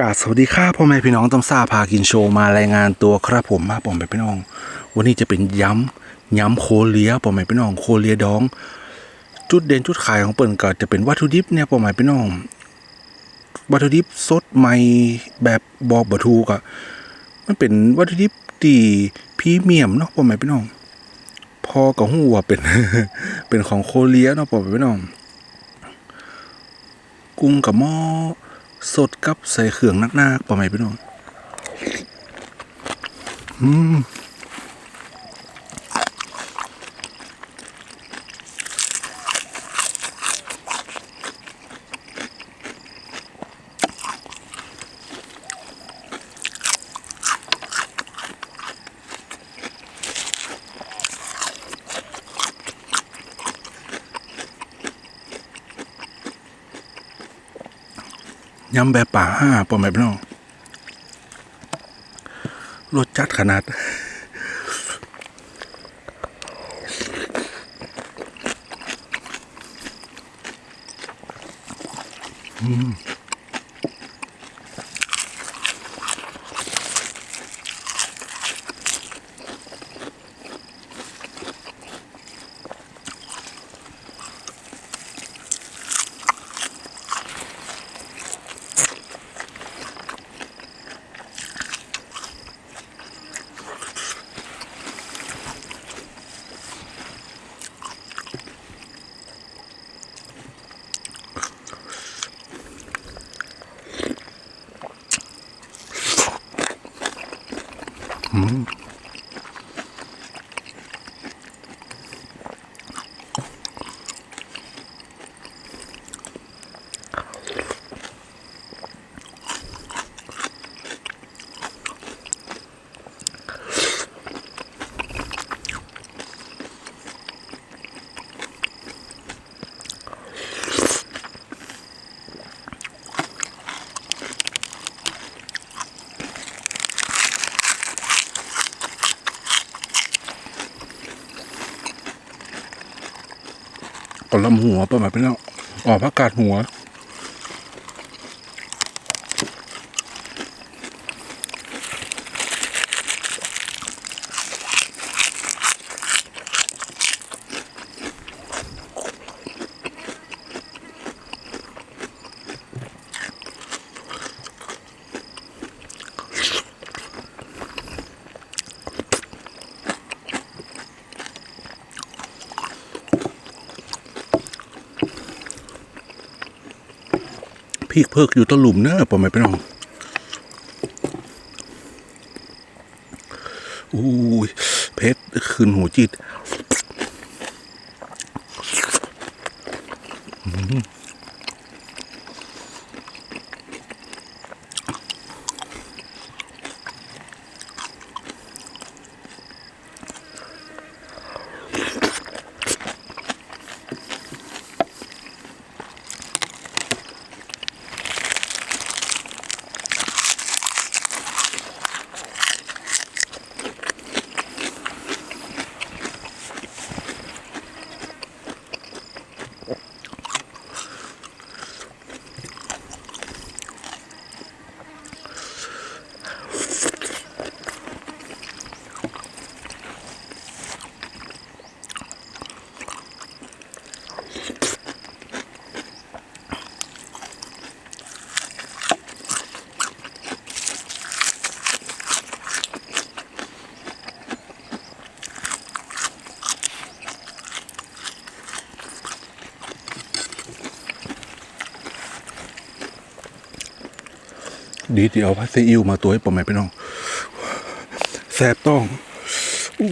กาสวัสดีค่ะพ่อแม่พี่น้องต้องทราบพากินโชว์มารายงานตัวครับผมมาผมไปพี่น้อง วันนี้จะเป็นย้ำย้ำโคเลียพ่อแม่พี่น้องโคเลียดอง จุดเด่นจุดขายของเปิ่นก็จะเป็นวัตถุดิบเนี่ยพ่อแม่พี่น้องวัตถุดิบสดใหม่แบบบอกบะทูก็มันเป็นวัตถุดิบที่พรีเมียมเนาะพ่อแม่พี่น้องพอกับหูวเป็นเป็นของโคเลียเนาะพ่อแม่พี่น้อง กุ้งกับหม้อ สดกับใส่เครื่องนักๆประมาณพี่น้อง อืม ยำแบบป่าห้าประมแบบน้องรสจัดขนาด อืม ลำหัวประมาณเป็น้องออกพักกาดหัว พีกเพิกอยู่ตะหลุมเนอะประมาณพี่น้องอู้ยเพชรคืนหูจิต ดีที่เอาพัสอิวมาตัวให้ผมไหมพี่น้องแสบต้องอ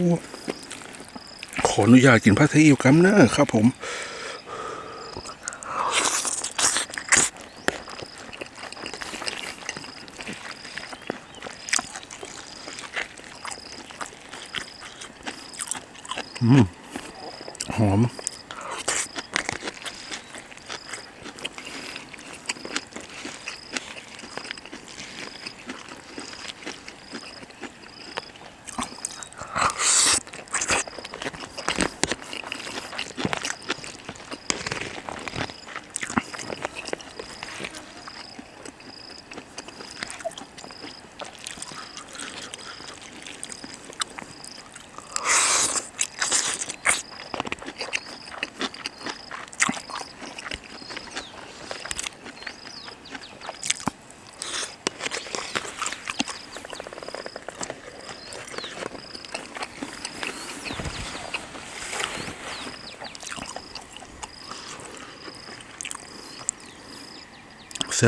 ขออนุญาตกินพัสอิวกัมเนอร์ครับผม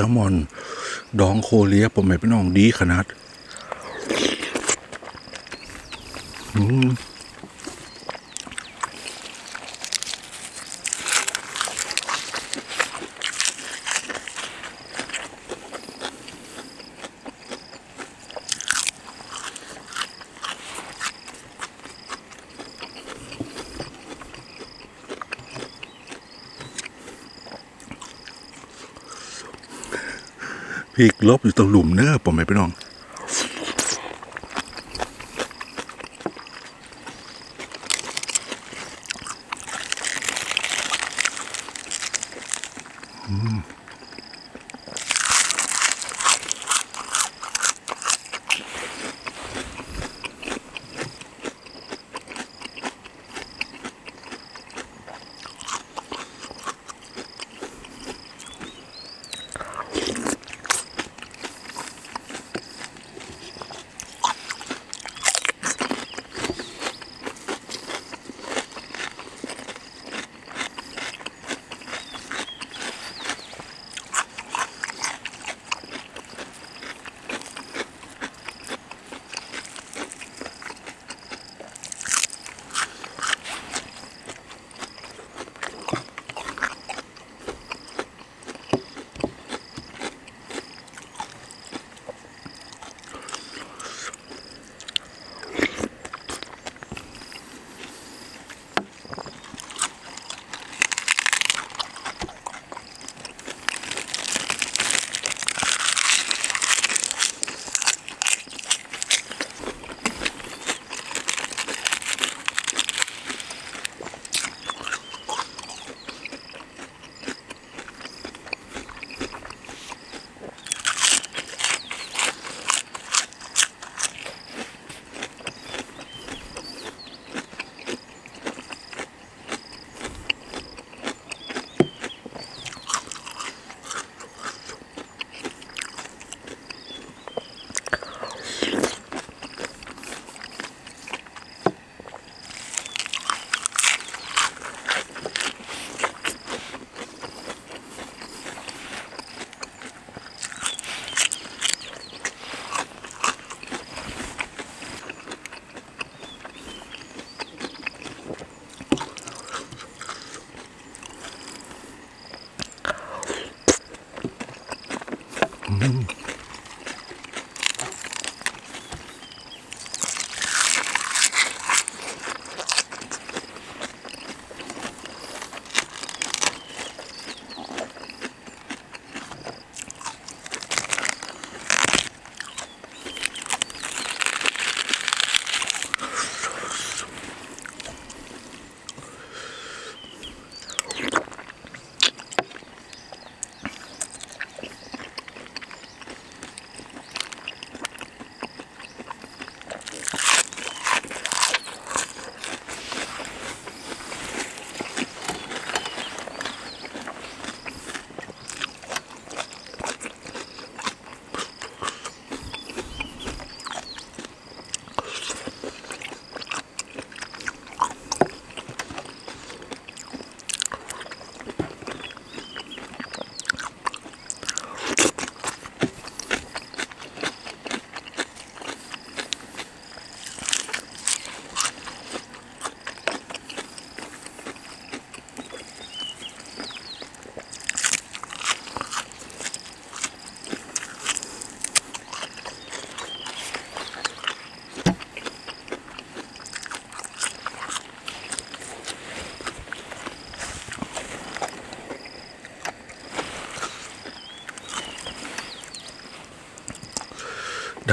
ลมอน ดองโคเลียผมไม่เป็น้องดีขนาด อืม พริกลบอยู่ตรงหลุมเนอะผมไม่ไปน้อง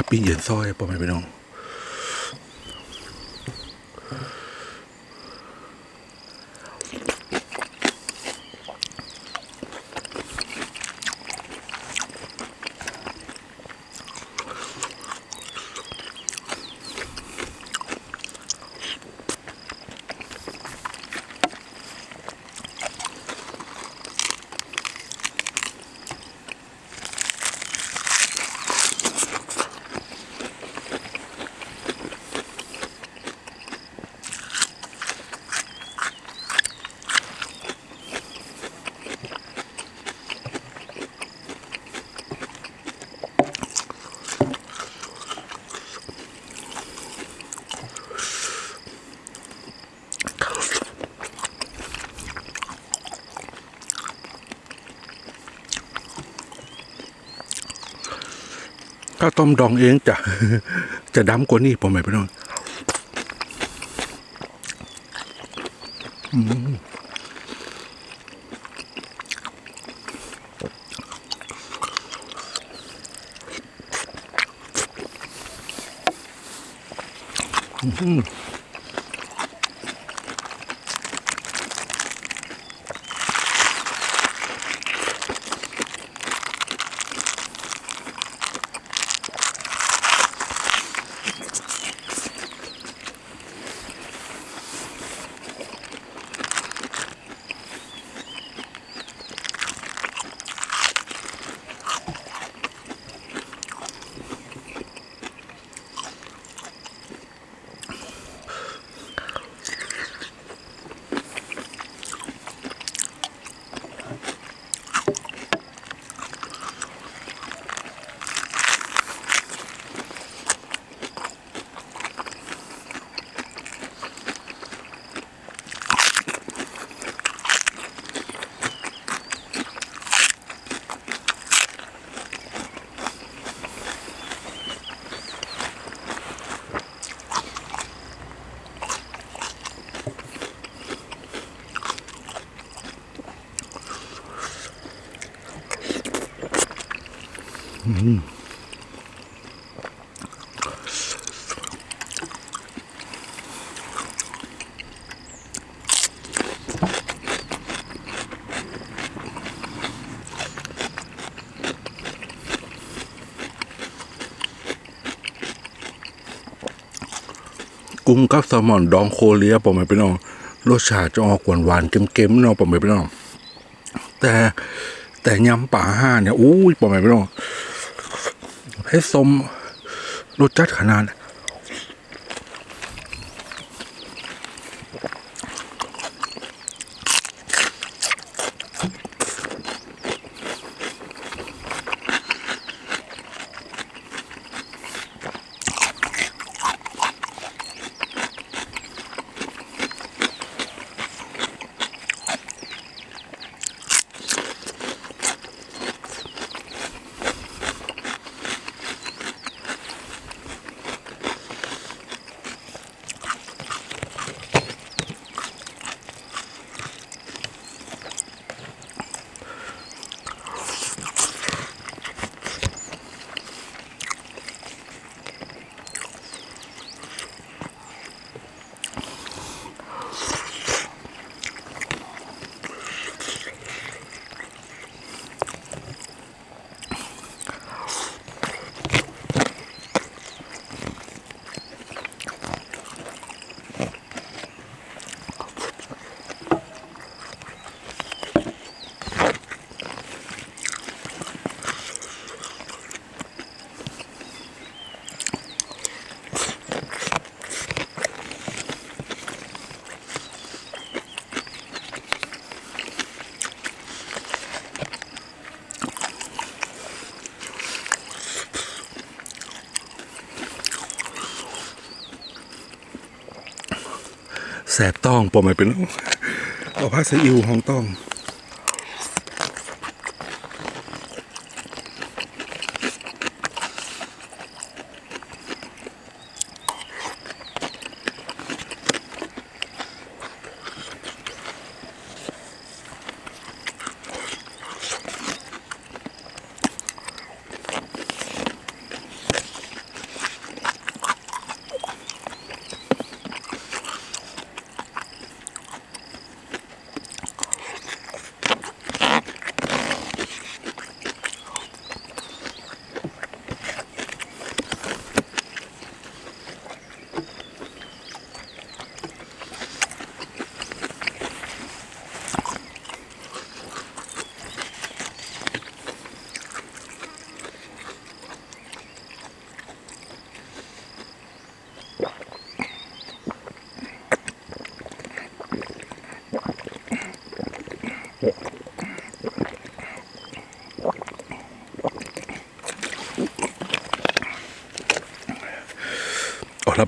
ดับปิ้งเหย็นซอยผมไม่ไปน้อง ถ้าต้มดองเองจะจะดำกว่านี่ผมไม่ไปน้องอืม กุ้งกับแซลมอนดองโคเลียผมไม่เป็น้องรสชาติจะออกหวานๆเค็มๆเนาะผมไม่เป็น้องแต่แต่ยำป่าห้าเนี่ยอู้ยผมไม่พี่น้องให้สมรสจัดขนาด แสบต้องปมไม่เป็นน้องเอาผ้าซีอิ๊วห้องต้อง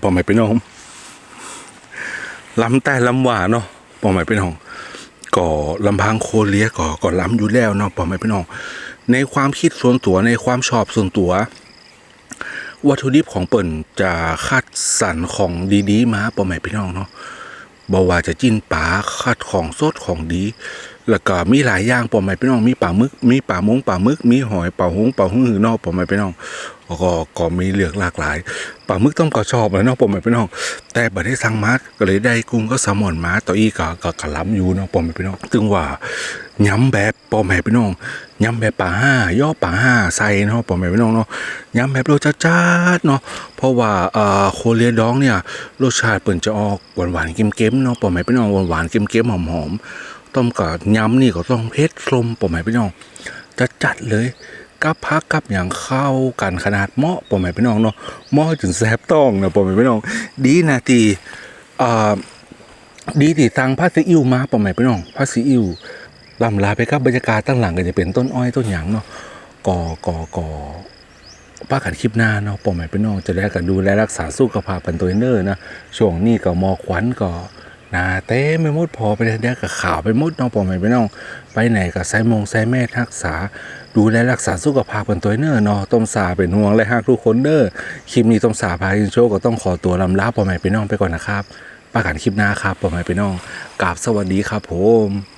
ป๋อมไม่เป็นน้องลำแต่ลำหวานเนาะปอมไม่เป็นน้องก่อลำพังโคเลียก่อก่อล้ำอยู่แล้วเนาะปอมไม่เป็นน้องในความคิดส่วนตัวในความชอบส่วนตัว วัตถุดิบของเปิ่นจะคัดสรรของดีๆ มาป่อแม่พี่น้องเนาะ บ่ว่าจะจิ้นปลาคัดของสดของดี แล้วก็มีหลายอย่างป่อแม่พี่น้องมีปลามึก มีปลามงปลามึก มีหอยปลาหงปลาหงหือนอกป่อแม่พี่น้องก็ก็มีเหลือกหลากหลายปลามึกต้องก็ชอบแล้วเนาะป่อแม่พี่น้อง แต่บัดได้สั่งมาก็เลยได้กุ้งก็แซลมอนมาต่ออีกก็ก็กะล้ำอยู่เนาะป่อแม่พี่น้องถึงว่าย้ำแบบป่อแม่พี่น้อง ย้ำแบบปลาห้าย่อปลาห้าใส่เนาะป่อแม่พี่น้องเนาะย้ำแบบรสจัดๆเนาะเพราะว่าเอ่อโคเรียดองเนี่ยรสชาติเปิ่นจะออกหวานๆเค็มๆเนาะป่อแม่พี่น้องหวานๆเค็มๆหอมๆต้มกับย้ำนี่ก็ต้องเผ็ดลมป่อแม่พี่น้องจะจัดเลยกับพักกับอย่างเข้ากันขนาดเหมาะป่อแม่พี่น้องเนาะเหมาะจนแซ่บต้องนะป่อแม่พี่น้องดีนะทีอ่าดีที่สั่งผ้าซีอิ๊วมาป่อแม่พี่น้องผ้าซีอิ๊ว ลำลาไปกับบรรยากาศตั้งหลังก็จะเป็นต้นอ้อยต้นหยางเนาะก่อก่อก่อป้ากันคลิปหน้าเนาะป่อแม่พี่น้องจะได้กันดูแลรักษาสุขภาพเป็นตัวเนอร์นะช่วงนี้ก็มอขวัญก็นาเต้ไม่มดพอไปเดี๋ยวกับข่าวไปมดเนาะปอม่พี่น้อง ไปไหนก็ใส่มงใส่แม่รักษา ดูแลรักษาสุขภาพเป็นตัวเนอร์เนาะต้มสาเป็นห่วงและฮักทุกคนเด้อคลิปนี้ต้มสาพายินโชคก็ต้องขอตัวลำลาปอม่พี่น้องไปก่อนนะครับป้ากันคลิปหน้าครับผมให้พี่น้องกราบสวัสดีครับผม